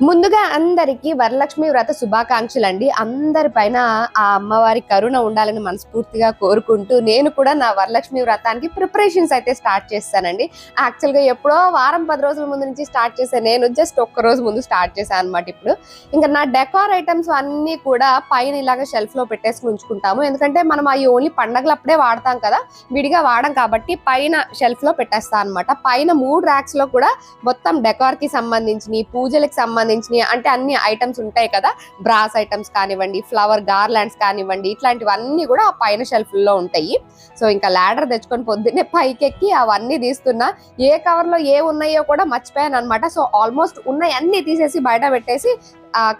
ముందుగా అందరికి వరలక్ష్మి వ్రత శుభాకాంక్షలు అండి అందరి పైన ఆ అమ్మవారి కరుణ ఉండాలని మనస్ఫూర్తిగా కోరుకుంటూ నేను కూడా నా వరలక్ష్మి వ్రతానికి ప్రిపరేషన్స్ అయితే స్టార్ట్ చేస్తానండి. యాక్చువల్గా ఎప్పుడో వారం పది రోజుల ముందు నుంచి స్టార్ట్ చేశాను నేను జస్ట్ ఒక్క రోజు ముందు స్టార్ట్ చేశాను అనమాట ఇప్పుడు. ఇంకా నా డెకార్ ఐటమ్స్ అన్ని కూడా పైన ఇలాగ షెల్ఫ్లో పెట్టేసుకుని ఉంచుకుంటాము. ఎందుకంటే మనం అవి ఓన్లీ పండగలప్పుడే వాడతాం కదా విడిగా వాడం కాబట్టి పైన షెల్ఫ్లో పెట్టేస్తాను అనమాట పైన మూడు ర్యాక్స్లో కూడా మొత్తం డెకార్కి సంబంధించిన పూజలకు సంబంధించినవి అంటే అన్ని ఐటమ్స్ ఉంటాయి కదా. బ్రాస్ ఐటమ్స్ కానివ్వండి ఫ్లవర్ గార్లాండ్స్ కానివ్వండి ఇట్లాంటివన్నీ కూడా ఆ పైన షెల్ఫ్లో ఉంటాయి. సో ఇంకా లాడర్ తెచ్చుకొని పొద్దున్నే పైకెక్కి అవన్నీ తీస్తున్నా ఏ కవర్లో ఏ ఉన్నాయో కూడా మర్చిపోయాను అనమాట సో ఆల్మోస్ట్ ఉన్నాయి అన్ని తీసేసి బయట పెట్టేసి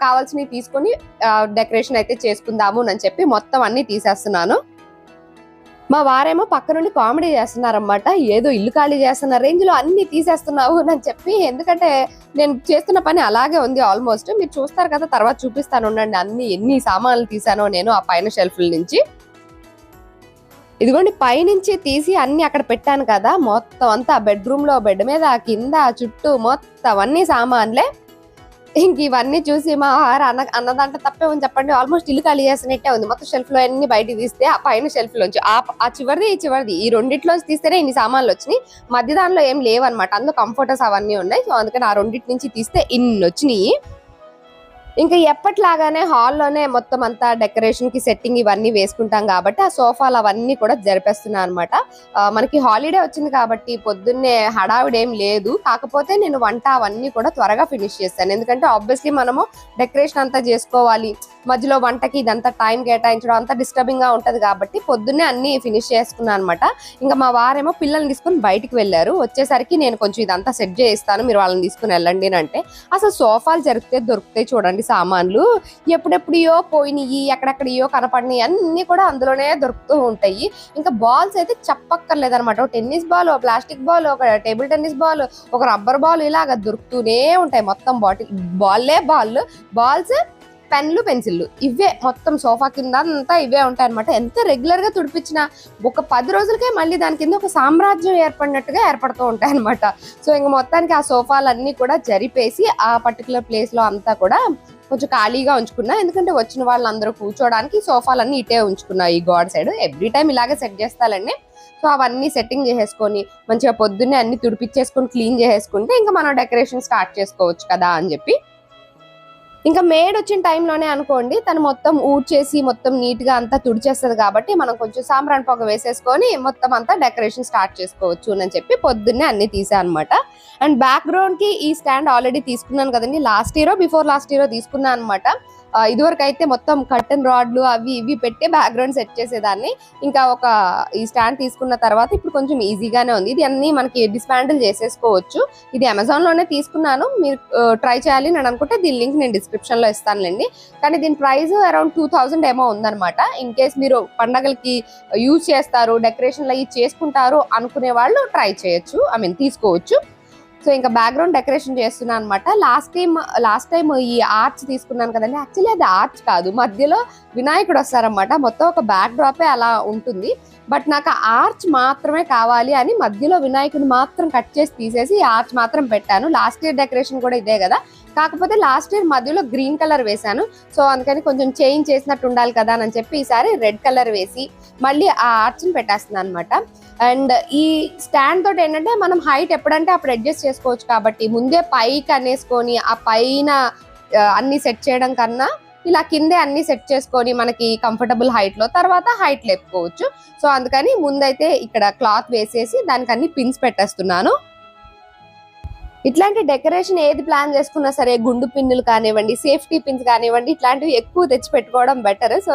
కావాల్సినవి తీసుకొని డెకరేషన్ అయితే చేసుకుందాము అని చెప్పి మొత్తం అన్ని తీసేస్తున్నాను. మా వారేమో పక్క నుండి కామెడీ చేస్తున్నారన్నమాట. ఏదో ఇల్లు ఖాళీ చేస్తున్న రేంజ్లో అన్ని తీసేస్తున్నావు అని చెప్పి ఎందుకంటే నేను చేస్తున్న పని అలాగే ఉంది ఆల్మోస్ట్. మీరు చూస్తారు కదా తర్వాత చూపిస్తాను ఉండండి అన్ని ఎన్ని సామాన్లు తీసానో నేను ఆ పైన షెల్ఫ్ల నుంచి. ఇదిగోండి పైనుంచి తీసి అన్ని అక్కడ పెట్టాను కదా మొత్తం అంతా బెడ్రూమ్లో బెడ్ మీద కింద చుట్టూ మొత్తం అన్ని సామాన్లే. ఇంక ఇవన్నీ చూసి మా అన్న అన్నదంట తప్పే ఉంది చెప్పండి. ఆల్మోస్ట్ ఇల్లు ఖాళీ చేసినట్టే ఉంది. మొత్తం షెల్ఫ్లో అన్ని బయటికి తీస్తే ఆ పైన షెల్ఫ్ లోంచి ఆ ఆ చివరిది ఈ చివరిది. ఈ రెండిట్లోంచి తీస్తేనే ఇన్ని సామాన్లు వచ్చినాయి. మధ్య దానిలో ఏం లేవన్నమాట. అందులో కంఫర్టర్స్ అవన్నీ ఉన్నాయి. సో అందుకని ఆ రెండింటి నుంచి తీస్తే ఇన్ని వచ్చినాయి. ఇంకా ఎప్పటిలాగానే హాల్లోనే మొత్తం అంతా డెకరేషన్కి సెట్టింగ్ ఇవన్నీ వేసుకుంటాం కాబట్టి ఆ సోఫాలు అవన్నీ కూడా జరిపేస్తున్నాను అనమాట మనకి హాలిడే వచ్చింది కాబట్టి పొద్దున్నే హడావిడి ఏం లేదు. కాకపోతే నేను వంట అవన్నీ కూడా త్వరగా ఫినిష్ చేస్తాను. ఎందుకంటే ఆబ్వియస్లీ మనము డెకరేషన్ అంతా చేసుకోవాలి. మధ్యలో వంటకి ఇదంతా టైం కేటాయించడం అంతా డిస్టర్బింగ్గా ఉంటది కాబట్టి పొద్దున్నే అన్ని ఫినిష్ చేసుకున్నాను అనమాట ఇంకా మా వారేమో పిల్లల్ని తీసుకుని బయటికి వెళ్ళారు. వచ్చేసరికి నేను కొంచెం ఇదంతా సెట్ చేయిస్తాను. మీరు వాళ్ళని తీసుకుని వెళ్ళండి అంటే అసలు సోఫాలు జరిగితే దొరుకుతాయి చూడండి. సామాన్లు ఎప్పుడెప్పుడియో పోయినాయి ఎక్కడెక్కడియో కనపడినాయి అన్ని కూడా అందులోనే దొరుకుతూ ఉంటాయి. ఇంకా బాల్స్ అయితే చెప్పక్కర్లేదు అనమాట టెన్నిస్ బాల్ ఒక ప్లాస్టిక్ బాల్ ఒక టేబుల్ టెన్నిస్ బాల్ ఒక రబ్బర్ బాల్ ఇలాగ దొరుకుతూనే ఉంటాయి. మొత్తం బాటిల్ బాల్లే బాల్. బాల్స్ పెన్లు పెన్సిళ్ళు. ఇవే మొత్తం సోఫా కింద అంతా ఇవే ఉంటాయి అనమాట ఎంత రెగ్యులర్గా తుడిపించినా ఒక పది రోజులకే మళ్ళీ దాని కింద ఒక సామ్రాజ్యం ఏర్పడినట్టుగా ఏర్పడుతూ ఉంటాయి అనమాట సో ఇంక మొత్తానికి ఆ సోఫాలన్నీ కూడా జరిపేసి ఆ పర్టికులర్ ప్లేస్లో అంతా కూడా కొంచెం ఖాళీగా ఉంచుకున్నా. ఎందుకంటే వచ్చిన వాళ్ళందరూ కూర్చోడానికి సోఫాలన్నీ ఇటే ఉంచుకున్నా ఈ గోడ సైడ్. ఎవ్రీ టైం ఇలాగే సెట్ చేస్తాలండి. సో అవన్నీ సెట్టింగ్ చేసేసుకొని మంచిగా పొద్దున్నే అన్ని తుడిపిచ్చేసుకొని క్లీన్ చేసేసుకుంటే ఇంకా మనం డెకరేషన్ స్టార్ట్ చేసుకోవచ్చు కదా అని చెప్పి ఇంకా మేడ్ వచ్చిన టైంలోనే అనుకోండి తను మొత్తం ఊడ్చేసి మొత్తం నీట్గా అంతా తుడిచేస్తుంది కాబట్టి మనం కొంచెం సాంబ్రాన్ పొగ వేసేసుకొని మొత్తం అంతా డెకరేషన్ స్టార్ట్ చేసుకోవచ్చు అని చెప్పి పొద్దున్నే అన్ని తీసా అనమాట అండ్ బ్యాక్గ్రౌండ్కి ఈ స్టాండ్ ఆల్రెడీ తీసుకున్నాను కదండి last year before last year తీసుకున్నాను అనమాట ఇదివరకు అయితే మొత్తం కట్టన్ రాడ్లు అవి ఇవి పెట్టే బ్యాక్గ్రౌండ్ సెట్ చేసేదాన్ని. ఇంకా ఒక ఈ స్టాండ్ తీసుకున్న తర్వాత ఇప్పుడు కొంచెం ఈజీగానే ఉంది. ఇది అన్ని మనకి డిస్మాండిల్ చేసేసుకోవచ్చు. ఇది అమెజాన్లోనే తీసుకున్నాను. మీరు ట్రై చేయాలి అని అనుకుంటే దీని లింక్ నేను డిస్క్రిప్షన్లో ఇస్తానులేండి. కానీ దీని ప్రైస్ అరౌండ్ టూ థౌజండ్ ఏమో ఉందన్నమాట. ఇన్ కేస్ మీరు పండగలకి యూజ్ చేస్తారు డెకరేషన్ అవి చేసుకుంటారు అనుకునే వాళ్ళు ట్రై చేయొచ్చు. ఐ మీన్ తీసుకోవచ్చు. సో ఇంకా బ్యాక్గ్రౌండ్ డెకరేషన్ చేస్తున్నాను అనమాట లాస్ట్ టైం లాస్ట్ టైం ఈ ఆర్చ్ తీసుకున్నాను కదండి. యాక్చువల్లీ అది ఆర్చ్ కాదు. మధ్యలో వినాయకుడు వస్తారనమాట మొత్తం ఒక బ్యాక్ డ్రాపే అలా ఉంటుంది. బట్ నాకు ఆ ఆర్చ్ మాత్రమే కావాలి అని మధ్యలో వినాయకుడిని మాత్రం కట్ చేసి తీసేసి ఆర్చ్ మాత్రం పెట్టాను. లాస్ట్ ఇయర్ డెకరేషన్ కూడా ఇదే కదా. కాకపోతే లాస్ట్ ఇయర్ మధ్యలో గ్రీన్ కలర్ వేశాను. సో అందుకని కొంచెం చేంజ్ చేసినట్టు ఉండాలి కదా అని చెప్పి ఈసారి రెడ్ కలర్ వేసి మళ్ళీ ఆ ఆర్చ్ని పెట్టేస్తున్నాను అనమాట అండ్ ఈ స్టాండ్ తోటి ఏంటంటే మనం హైట్ ఎప్పుడంటే అప్పుడు అడ్జస్ట్ చేసుకోవచ్చు కాబట్టి ముందే పైకి అనేసుకొని ఆ పైన అన్ని సెట్ చేయడం కన్నా ఇలా కిందే అన్ని సెట్ చేసుకొని మనకి కంఫర్టబుల్ హైట్లో తర్వాత హైట్ లేపుకోవచ్చు సో అందుకని ముందైతే ఇక్కడ క్లాత్ వేసేసి దానికి అన్ని పిన్స్ పెట్టేస్తున్నాను. ఇట్లాంటి డెకరేషన్ ఏది ప్లాన్ చేసుకున్నా సరే గుండు పిన్నులు కానివ్వండి సేఫ్టీ పిన్స్ కానివ్వండి ఇట్లాంటివి ఎక్కువ తెచ్చి పెట్టుకోవడం బెటర్. సో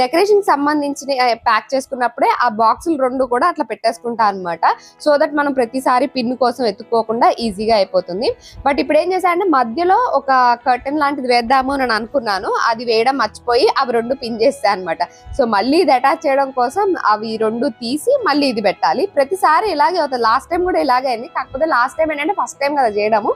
డెకరేషన్ సంబంధించిన ప్యాక్ చేసుకున్నప్పుడే ఆ బాక్సులు రెండు కూడా అట్లా పెట్టేసుకుంటా అన్నమాట. సో దట్ మనం ప్రతిసారి పిన్ కోసం ఎత్తుకోకుండా ఈజీగా అయిపోతుంది. బట్ ఇప్పుడు ఏం చేశానంటే మధ్యలో ఒక కర్టన్ లాంటిది వేద్దాము అని నేను అనుకున్నాను. అది వేయడం మర్చిపోయి అవి రెండు పిన్ చేస్తాను అనమాట సో మళ్ళీ ఇది అటాచ్ చేయడం కోసం అవి రెండు తీసి మళ్ళీ ఇది పెట్టాలి. ప్రతిసారి ఇలాగే అవుతుంది. లాస్ట్ టైం కూడా ఇలాగే అయింది. కాకపోతే లాస్ట్ టైం ఏంటంటే ఫస్ట్ టైం కదా చేయడము.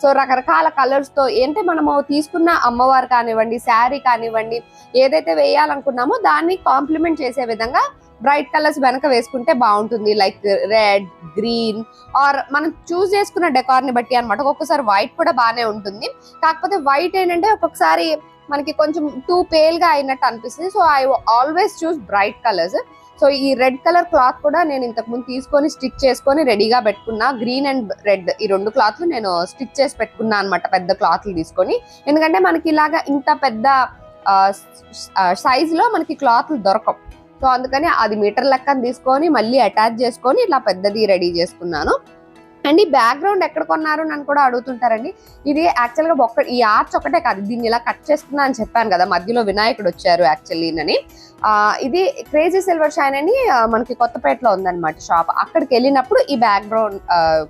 సో రకరకాల కలర్స్తో ఏంటంటే మనము తీసుకున్న అమ్మవారు కానివ్వండి శారీ కానివ్వండి ఏదైతే వేయాలనుకున్నామో దాన్ని కాంప్లిమెంట్ చేసే విధంగా బ్రైట్ కలర్స్ వెనక వేసుకుంటే బాగుంటుంది. లైక్ రెడ్ గ్రీన్ ఆర్ మనం చూస్ చేసుకున్న డెకార్ని బట్టి అనమాట ఒక్కొక్కసారి వైట్ కూడా బాగానే ఉంటుంది. కాకపోతే వైట్ ఏంటంటే ఒక్కొక్కసారి మనకి కొంచెం టూ పేల్గా అయినట్టు అనిపిస్తుంది. So I always choose bright colours so ఈ రెడ్ కలర్ క్లాత్ కూడా నేను ఇంతకు ముందు తీసుకొని స్టిచ్ చేసుకొని రెడీగా పెట్టుకున్నా. గ్రీన్ అండ్ రెడ్ ఈ రెండు క్లాత్లు నేను స్టిచ్ చేసి పెట్టుకున్నా అనమాట పెద్ద క్లాత్లు తీసుకొని. ఎందుకంటే మనకి ఇలాగా ఇంత పెద్ద సైజులో మనకి క్లాత్లు దొరకవు. సో అందుకని అది మీటర్ లెక్కన తీసుకొని మళ్ళీ అటాచ్ చేసుకొని ఇట్లా పెద్దది రెడీ చేసుకున్నాను. అండ్ ఈ బ్యాక్గ్రౌండ్ ఎక్కడ కొన్నారు నన్ను కూడా అడుగుతుంటారండి. ఇది యాక్చువల్గా ఒక్క ఈ ఆర్చ్ ఒకటే కాదు దీన్ని ఇలా కట్ చేస్తున్నా అని చెప్పాను కదా మధ్యలో వినాయకుడు వచ్చారు యాక్చువల్లీ అని. ఇది క్రేజీ సిల్వర్ షైన్ అని మనకి కొత్తపేటలో ఉందన్నమాట షాప్ అక్కడికి వెళ్ళినప్పుడు ఈ బ్యాక్గ్రౌండ్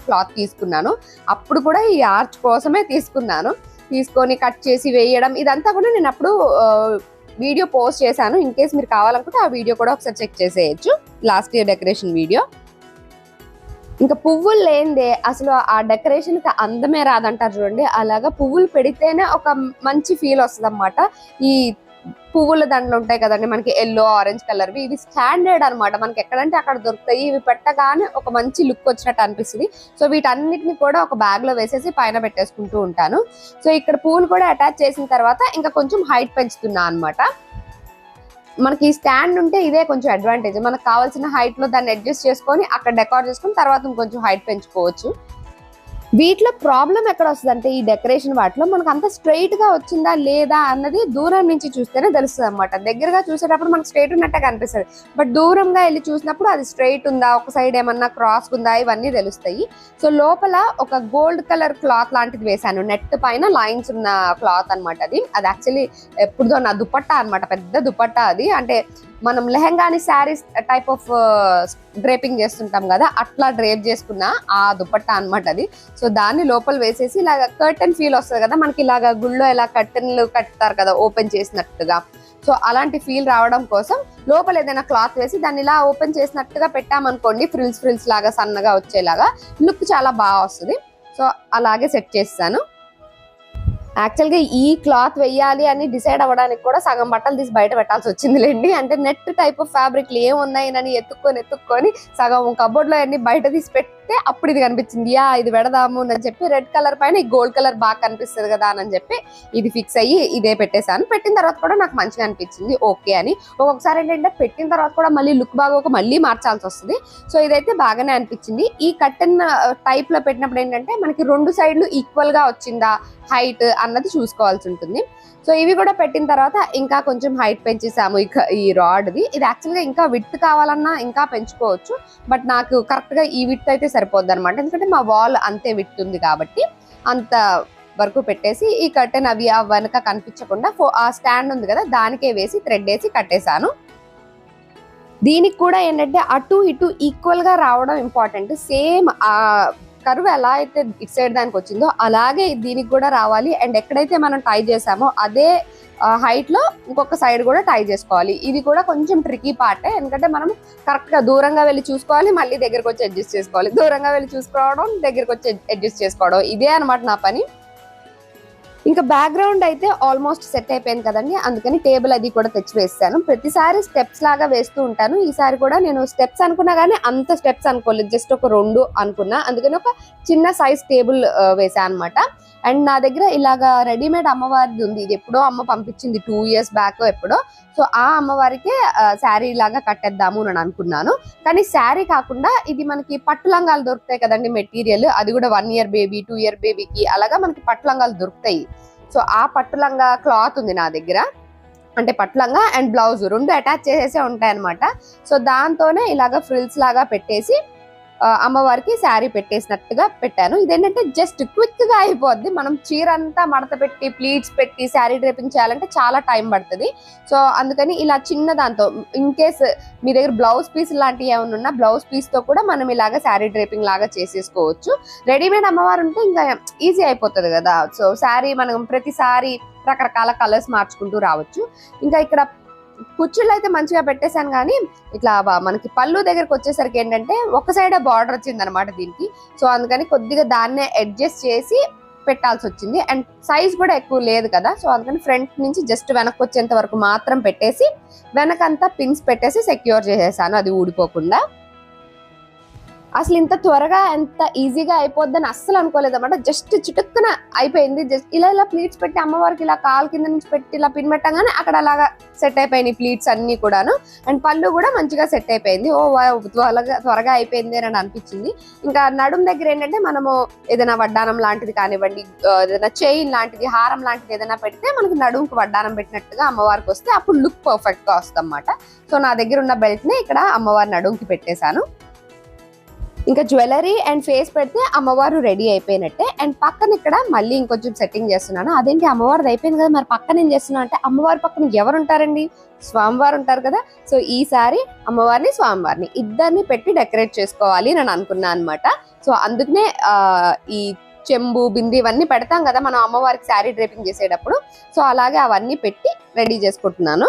క్లాత్ తీసుకున్నాను. అప్పుడు కూడా ఈ ఆర్చ్ కోసమే తీసుకున్నాను. తీసుకొని కట్ చేసి వేయడం ఇదంతా కూడా నేను అప్పుడు వీడియో పోస్ట్ చేశాను. ఇన్ కేస్ మీరు కావాలనుకుంటే ఆ వీడియో కూడా ఒకసారి చెక్ చేసేయచ్చు. లాస్ట్ ఇయర్ డెకరేషన్ వీడియో ఇంకా పువ్వులు లేనిదే అసలు ఆ డెకరేషన్కి అందమే రాదంటారు చూడండి. అలాగా పువ్వులు పెడితేనే ఒక మంచి ఫీల్ వస్తుంది అనమాట ఈ పువ్వుల దండలు ఉంటాయి కదండి మనకి ఎల్లో ఆరెంజ్ కలర్ ఇవి స్టాండర్డ్ అనమాట మనకి ఎక్కడంటే అక్కడ దొరుకుతాయి. ఇవి పెట్టగానే ఒక మంచి లుక్ వచ్చినట్టు అనిపిస్తుంది. సో వీటన్నిటిని కూడా ఒక బ్యాగ్లో వేసేసి పైన పెట్టేసుకుంటూ ఉంటాను. సో ఇక్కడ పువ్వులు కూడా అటాచ్ చేసిన తర్వాత ఇంకా కొంచెం హైట్ పెంచుతున్నా అన్నమాట. మనకి ఈ స్టాండ్ ఉంటే ఇదే కొంచెం అడ్వాంటేజ్ మనకు కావాల్సిన హైట్లో దాన్ని అడ్జస్ట్ చేసుకొని అక్కడ డెకార్ చేసుకొని తర్వాత ఇంకొంచెం హైట్ పెంచుకోవచ్చు. వీటిలో ప్రాబ్లం ఎక్కడ వస్తుంది అంటే ఈ డెకరేషన్ వాటిలో మనకు అంత స్ట్రైట్గా వచ్చిందా లేదా అన్నది దూరం నుంచి చూస్తేనే తెలుస్తుంది అనమాట దగ్గరగా చూసేటప్పుడు మనకు స్ట్రైట్ ఉన్నట్టే కనిపిస్తుంది. బట్ దూరంగా వెళ్ళి చూసినప్పుడు అది స్ట్రైట్ ఉందా ఒక సైడ్ ఏమన్నా క్రాస్ ఉందా ఇవన్నీ తెలుస్తాయి. సో లోపల ఒక గోల్డ్ కలర్ క్లాత్ లాంటిది వేశాను. నెట్ పైన లైన్స్ ఉన్న క్లాత్ అన్నమాట అది. అది యాక్చువల్లీ ఎప్పుడుదో నా దుపట్టా అన్నమాట. పెద్ద దుపట్టా అది. అంటే మనం లెహంగాని శారీస్ టైప్ ఆఫ్ డ్రేపింగ్ చేస్తుంటాం కదా అట్లా డ్రేప్ చేసుకున్న ఆ దుపట్టా అన్నమాట అది. సో దాన్ని లోపల వేసేసి ఇలాగ కర్టన్ ఫీల్ వస్తుంది కదా మనకి ఇలాగ గుళ్ళో ఇలా కర్టన్లు కట్టుతారు కదా ఓపెన్ చేసినట్టుగా. సో అలాంటి ఫీల్ రావడం కోసం లోపల ఏదైనా క్లాత్ వేసి దాన్ని ఇలా ఓపెన్ చేసినట్టుగా పెట్టామనుకోండి ఫ్రిల్స్ ఫ్రిల్స్ లాగా సన్నగా వచ్చేలాగా లుక్ చాలా బాగా వస్తుంది. సో అలాగే సెట్ చేస్తాను. యాక్చువల్గా ఈ క్లాత్ వెయ్యాలి అని డిసైడ్ అవ్వడానికి కూడా సగం బట్టలు తీసి బయట పెట్టాల్సి వచ్చింది లేండి అంటే నెట్ టైప్ ఆఫ్ ఫ్యాబ్రిక్లు ఏమున్నాయి అని ఎత్తుక్కొని ఎత్తుక్కొని సగం కబోర్డ్లో అన్ని బయట తీసి పెడితే అప్పుడు ఇది కనిపించింది. యా ఇది పెడదాము అని చెప్పి రెడ్ కలర్ పైన ఈ గోల్డ్ కలర్ బాగా కనిపిస్తుంది కదా అని చెప్పి ఇది ఫిక్స్ అయ్యి ఇదే పెట్టేశాను. పెట్టిన తర్వాత కూడా నాకు మంచిగా అనిపించింది. ఓకే అని. ఒక్కొక్కసారి ఏంటంటే పెట్టిన తర్వాత కూడా మళ్ళీ లుక్ బాగా మళ్ళీ మార్చాల్సి వస్తుంది. సో ఇదైతే బాగానే అనిపించింది. ఈ కట్టన్ టైప్లో పెట్టినప్పుడు ఏంటంటే మనకి రెండు సైడ్లు ఈక్వల్గా వచ్చిందా హైట్ అన్నది చూసుకోవాల్సి ఉంటుంది. సో ఇవి కూడా పెట్టిన తర్వాత ఇంకా కొంచెం హైట్ పెంచేసాము ఇక ఈ రాడ్ది ఇది యాక్చువల్గా ఇంకా విత్ కావాలన్నా ఇంకా పెంచుకోవచ్చు. బట్ నాకు కరెక్ట్గా ఈ విత్ అయితే సరిపోద్ది అనమాట ఎందుకంటే మా వాల్ అంతే విట్టుంది కాబట్టి అంత వరకు పెట్టేసి ఈ కర్టెన్ అవి ఆ వెనక కనిపించకుండా ఫో- ఆ స్టాండ్ ఉంది కదా దానికే వేసి థ్రెడ్ వేసి కట్టేశాను. దీనికి కూడా ఏంటంటే అటు ఇటు ఈక్వల్గా రావడం ఇంపార్టెంట్ సేమ్ ఆ కరువు ఎలా అయితే ఇటు సైడ్ దానికి వచ్చిందో అలాగే దీనికి కూడా రావాలి. అండ్ ఎక్కడైతే మనం టై చేసామో అదే హైట్లో ఇంకొక సైడ్ కూడా టై చేసుకోవాలి. ఇది కూడా కొంచెం ట్రికీ పార్టే ఎందుకంటే మనం కరెక్ట్గా దూరంగా వెళ్ళి చూసుకోవాలి మళ్ళీ దగ్గరకు వచ్చి అడ్జస్ట్ చేసుకోవాలి. దూరంగా వెళ్ళి చూసుకోవడం దగ్గరకు వచ్చి అడ్జస్ట్ చేసుకోవడం. ఇదే అన్నమాట నా పని. ఇంకా బ్యాక్గ్రౌండ్ అయితే ఆల్మోస్ట్ సెట్ అయిపోయింది కదండి. అందుకని టేబుల్ అది కూడా తెచ్చి వేస్తాను ప్రతిసారి స్టెప్స్ లాగా వేస్తూ ఉంటాను. ఈసారి కూడా నేను స్టెప్స్ అనుకున్నా కానీ అంత స్టెప్స్ అనుకోలేదు. జస్ట్ ఒక రెండు అనుకున్నా. అందుకని ఒక చిన్న సైజ్ టేబుల్ వేసాను అనమాట అండ్ నా దగ్గర ఇలాగా రెడీమేడ్ అమ్మవారిది ఉంది. ఇది ఎప్పుడో అమ్మ పంపించింది టూ ఇయర్స్ బ్యాక్ ఎప్పుడో. సో ఆ అమ్మవారికే శారీ లాగా కట్టేద్దాము అని అనుకున్నాను. కానీ శారీ కాకుండా ఇది మనకి పట్టు లంగాలు దొరుకుతాయి కదండి మెటీరియల్. అది కూడా one year baby two year బేబీకి అలాగా మనకి పట్టు లంగాలు దొరుకుతాయి. సో ఆ పట్టు లంగా క్లాత్ ఉంది నా దగ్గర. అంటే పట్టు లంగా అండ్ బ్లౌజ్ రెండు అటాచ్ చేసేసే ఉంటాయి అనమాట సో దాంతోనే ఇలాగ ఫ్రిల్స్ లాగా పెట్టేసి అమ్మవారికి శారీ పెట్టేసినట్టుగా పెట్టాను. ఇదేంటంటే జస్ట్ క్విక్గా అయిపోద్ది. మనం చీర అంతా మడత పెట్టి ప్లీట్స్ పెట్టి శారీ డ్రేపింగ్ చేయాలంటే చాలా టైం పడుతుంది. సో అందుకని ఇలా చిన్న దాంతో ఇన్ కేస్ మీ దగ్గర బ్లౌజ్ పీస్ లాంటివి ఏమైనా ఉన్నా బ్లౌజ్ పీస్తో కూడా మనం ఇలాగ శారీ డ్రేపింగ్ లాగా చేసేసుకోవచ్చు. రెడీమేడ్ అమ్మవారు ఉంటే ఇంకా ఈజీ అయిపోతుంది కదా. సో శారీ మనం ప్రతిసారి రకరకాల కలర్స్ మార్చుకుంటూ రావచ్చు. ఇంకా ఇక్కడ కుచ్చుళ్ళు అయితే మంచిగా పెట్టేశాను కానీ ఇట్లా మనకి పళ్ళు దగ్గరకు వచ్చేసరికి ఏంటంటే ఒక సైడ్ బార్డర్ వచ్చింది అనమాట దీనికి. సో అందుకని కొద్దిగా దాన్నే అడ్జస్ట్ చేసి పెట్టాల్సి వచ్చింది. అండ్ సైజ్ కూడా ఎక్కువ లేదు కదా సో అందుకని ఫ్రంట్ నుంచి జస్ట్ వెనక్కి వచ్చేంత వరకు మాత్రం పెట్టేసి వెనకంతా పిన్స్ పెట్టేసి సెక్యూర్ చేసేసాను. అది ఊడిపోకుండా. అసలు ఇంత త్వరగా ఎంత ఈజీగా అయిపోద్దని అస్సలు అనుకోలేదన్నమాట జస్ట్ చిటుక్కున అయిపోయింది. జస్ట్ ఇలా ఇలా ప్లీట్స్ పెట్టి అమ్మవారికి ఇలా కాలు కింద నుంచి పెట్టి ఇలా పిన్ పెట్టగానే అక్కడ అలాగా సెట్ అయిపోయినాయి ప్లీట్స్ అన్ని కూడాను. అండ్ పళ్ళు కూడా మంచిగా సెట్ అయిపోయింది. ఓ త్వరగా త్వరగా అయిపోయింది అని అనిపించింది. ఇంకా నడుం దగ్గర ఏంటంటే మనము ఏదైనా వడ్డానం లాంటిది కానివ్వండి ఏదైనా చైన్ లాంటిది హారం లాంటిది ఏదైనా పెడితే మనకి నడుంకి వడ్డానం పెట్టినట్టుగా అమ్మవారికి వస్తే అప్పుడు లుక్ పర్ఫెక్ట్గా వస్తుంది అన్నమాట సో నా దగ్గర ఉన్న బెల్ట్ని ఇక్కడ అమ్మవారి నడుముకి పెట్టేశాను. ఇంకా జ్యువెలరీ అండ్ ఫేస్ పెడితే అమ్మవారు రెడీ అయిపోయినట్టే. అండ్ పక్కన ఇక్కడ మళ్ళీ ఇంకొంచెం సెట్టింగ్ చేస్తున్నాను. అదేంటి అమ్మవారిది అయిపోయింది కదా మరి పక్కన ఏం చేస్తున్నాను అంటే అమ్మవారి పక్కన ఎవరు ఉంటారండి స్వామివారు ఉంటారు కదా. సో ఈసారి అమ్మవారిని స్వామివారిని ఇద్దరిని పెట్టి డెకరేట్ చేసుకోవాలి నేను అనుకున్నాను అనమాట సో అందుకనే ఈ చెంబు బింది ఇవన్నీ పెడతాం కదా మనం అమ్మవారికి శారీ డ్రేపింగ్ చేసేటప్పుడు. సో అలాగే అవన్నీ పెట్టి రెడీ చేసుకుంటున్నాను.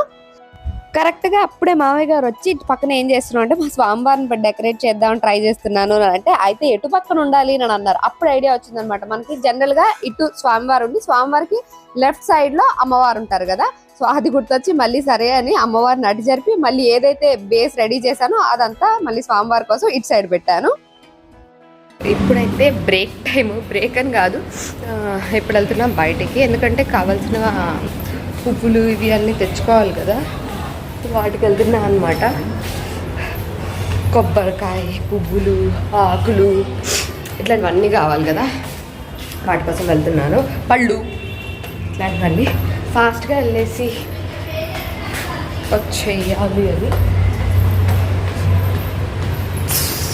కరెక్ట్గా అప్పుడే మామయ్య గారు వచ్చి ఇటు పక్కన ఏం చేస్తున్నావు అంటే మా స్వామివారిని డెకరేట్ చేద్దాం ట్రై చేస్తున్నాను అని అంటే అయితే ఎటు పక్కన ఉండాలి అని అన్నారు. అప్పుడు ఐడియా వచ్చింది అనమాట మనకి జనరల్గా ఇటు స్వామివారు ఉండి స్వామివారికి లెఫ్ట్ సైడ్లో అమ్మవారు ఉంటారు కదా. సో అది గుర్తొచ్చి మళ్ళీ సరే అని అమ్మవారిని అడి జరిపి మళ్ళీ ఏదైతే బేస్ రెడీ చేశానో అదంతా మళ్ళీ స్వామివారి కోసం ఇటు సైడ్ పెట్టాను. ఇప్పుడైతే బ్రేక్ టైము బ్రేక్ అని కాదు. ఇప్పుడు వెళ్తున్నాం? బయటికి. ఎందుకంటే కావాల్సిన పువ్వులు ఇవి అన్నీ తెచ్చుకోవాలి కదా. వాటికి వెళ్తున్నా అనమాట కొబ్బరికాయ పువ్వులు ఆకులు ఇట్లాంటివన్నీ కావాలి కదా. వాటి కోసం వెళ్తున్నాను. పళ్ళు ఇట్లాంటివన్నీ. ఫాస్ట్గా వెళ్ళేసి వచ్చేయాలి అని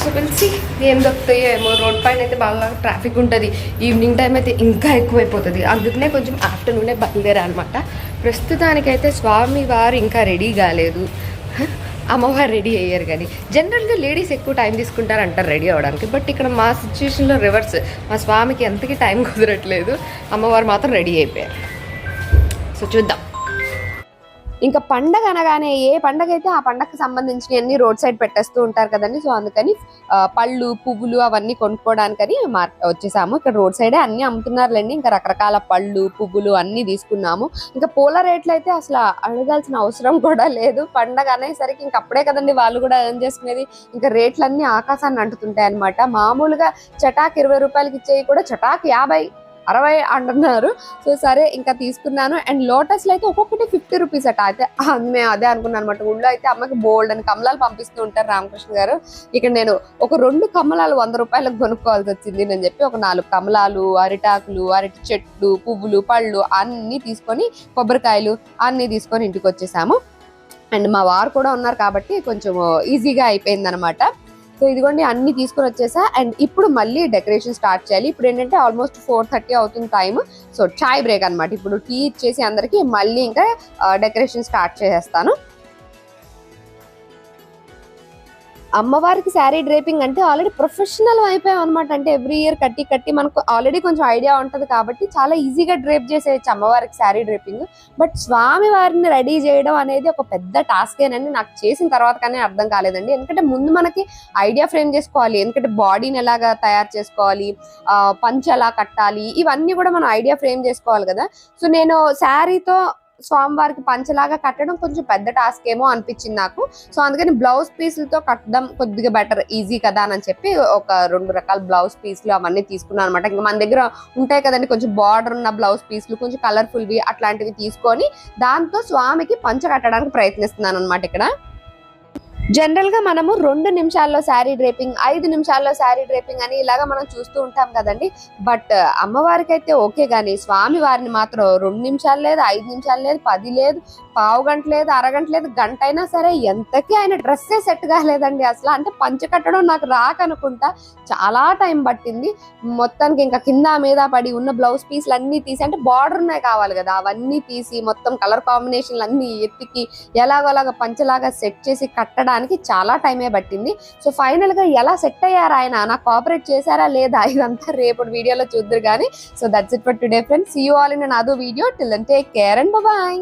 సో ఏం దొరుకుతాయో ఏమో. రోడ్ పైన అయితే బాగా ట్రాఫిక్ ఉంటుంది. ఈవినింగ్ టైం అయితే ఇంకా ఎక్కువైపోతుంది. అందుకనే కొంచెం ఆఫ్టర్నూనే బయలుదేరా అనమాట ప్రస్తుతానికైతే స్వామి వారు ఇంకా రెడీ కాలేదు. అమ్మవారు రెడీ అయ్యారు కానీ. జనరల్గా లేడీస్ ఎక్కువ టైం తీసుకుంటారు అంటారు రెడీ అవ్వడానికి. బట్ ఇక్కడ మా సిచ్యువేషన్లో రివర్స్ మా స్వామికి ఎంతకి టైం కుదరట్లేదు. అమ్మవారు మాత్రం రెడీ అయిపోయారు. సో చూద్దాం. ఇంకా పండగ అనగానే ఏ పండగ అయితే ఆ పండగకి సంబంధించిన అన్ని రోడ్ సైడ్ పెట్టేస్తూ ఉంటారు కదండి. సో అందుకని ఆ, పళ్ళు పువ్వులు అవన్నీ కొనుక్కోవడానికని మార్ వచ్చేసాము. ఇక్కడ రోడ్ సైడే అన్ని అమ్ముతున్నారులేండి. ఇంకా రకరకాల పళ్ళు పువ్వులు అన్ని తీసుకున్నాము. ఇంకా పూల రేట్లు అయితే అసలు అడగాల్సిన అవసరం కూడా లేదు. పండగ అనేసరికి ఇంక అప్పుడే కదండి వాళ్ళు కూడా ఏం చేసుకునేది? ఇంకా రేట్లన్నీ ఆకాశాన్ని అంటుతుంటాయి అనమాట మామూలుగా చటాక్ ఇరవై రూపాయలకి ఇచ్చేవి కూడా చటాక్ యాభై అరవై అంటున్నారు. సో సరే ఇంకా తీసుకున్నాను. అండ్ లోటస్లో అయితే ఒక్కొక్కటి ఫిఫ్టీ రూపీస్ అట. అయితే మేము అదే అనుకున్నాను అనమాట ఊళ్ళో అయితే అమ్మకి బోల్డ్ అని కమలాలు పంపిస్తూ ఉంటారు రామకృష్ణ గారు. ఇక్కడ నేను ఒక రెండు కమలాలు వంద రూపాయలకు కొనుక్కోవాల్సి వచ్చింది నేను చెప్పి ఒక నాలుగు కమలాలు అరిటాకులు అరటి చెట్లు పువ్వులు పళ్ళు అన్నీ తీసుకొని కొబ్బరికాయలు అన్నీ తీసుకొని ఇంటికి వచ్చేసాము. అండ్ మా వారు కూడా ఉన్నారు కాబట్టి కొంచెం ఈజీగా అయిపోయింది అనమాట సో ఇదిగోండి అన్ని తీసుకొని వచ్చేసా. అండ్ ఇప్పుడు మళ్ళీ డెకరేషన్ స్టార్ట్ చేయాలి. ఇప్పుడు ఏంటంటే ఆల్మోస్ట్ ఫోర్ థర్టీ అవుతుంది టైం సో చాయ్ బ్రేక్ అన్నమాట. ఇప్పుడు టీ ఇచ్చేసి అందరికి మళ్ళీ ఇంకా డెకరేషన్ స్టార్ట్ చేసేస్తాను. అమ్మవారికి శారీ డ్రేపింగ్ అంటే ఆల్రెడీ ప్రొఫెషనల్ అయిపోయాం అనమాట అంటే ఎవ్రీ ఇయర్ కట్టి కట్టి మనకు ఆల్రెడీ కొంచెం ఐడియా ఉంటుంది కాబట్టి చాలా ఈజీగా డ్రేప్ చేసేయచ్చు అమ్మవారికి శారీ డ్రేపింగ్. బట్ స్వామి వారిని రెడీ చేయడం అనేది ఒక పెద్ద టాస్కేనని నాకు చేసిన తర్వాత కానీ అర్థం కాలేదండి. ఎందుకంటే ముందు మనకి ఐడియా ఫ్రేమ్ చేసుకోవాలి ఎందుకంటే బాడీని ఎలాగా తయారు చేసుకోవాలి పంచ్ ఎలా కట్టాలి ఇవన్నీ కూడా మనం ఐడియా ఫ్రేమ్ చేసుకోవాలి కదా. సో నేను శారీతో స్వామివారికి పంచలాగా కట్టడం కొంచెం పెద్ద టాస్క్ ఏమో అనిపించింది నాకు. సో అందుకని బ్లౌజ్ పీసులతో కట్టడం కొద్దిగా బెటర్ ఈజీ కదా అని చెప్పి ఒక రెండు రకాల బ్లౌజ్ పీసులు అవన్నీ తీసుకున్నాను అనమాట ఇంకా మన దగ్గర ఉంటాయి కదండి కొంచెం బార్డర్ ఉన్న బ్లౌజ్ పీసులు కొంచెం కలర్ఫుల్వి అట్లాంటివి తీసుకొని దాంతో స్వామికి పంచ కట్టడానికి ప్రయత్నిస్తున్నాను అనమాట ఇక్కడ. జనరల్గా మనము రెండు నిమిషాల్లో శారీ డ్రేపింగ్ ఐదు నిమిషాల్లో శారీ డ్రేపింగ్ అని ఇలాగా మనం చూస్తూ ఉంటాం కదండి. బట్ అమ్మవారికి అయితే ఓకే కానీ స్వామి వారిని మాత్రం రెండు నిమిషాలు లేదు ఐదు నిమిషాలు లేదు పది లేదు పావు గంట లేదు అరగంట లేదు గంట అయినా సరే ఎంతకి ఆయన డ్రెస్సే సెట్ కాలేదండి అసలు. అంటే పంచ కట్టడం నాకు రాకనుకుంటా చాలా టైం పట్టింది. మొత్తానికి ఇంకా కింద మీద పడి ఉన్న బ్లౌజ్ పీస్లు అన్ని తీసి అంటే బార్డర్ ఉన్నాయి కావాలి కదా అవన్నీ తీసి మొత్తం కలర్ కాంబినేషన్లు అన్ని ఎత్తికి ఎలాగోలాగా పంచలాగా సెట్ చేసి కట్టడానికి చాలా టైమే పట్టింది. సో ఫైనల్గా ఎలా సెట్ అయ్యారు ఆయన? నాకు కోఆపరేట్ చేశారా లేదా? ఇదంతా రేపు వీడియోలో చూద్దరు కానీ so that's it for today friends you all in another video till take care and bye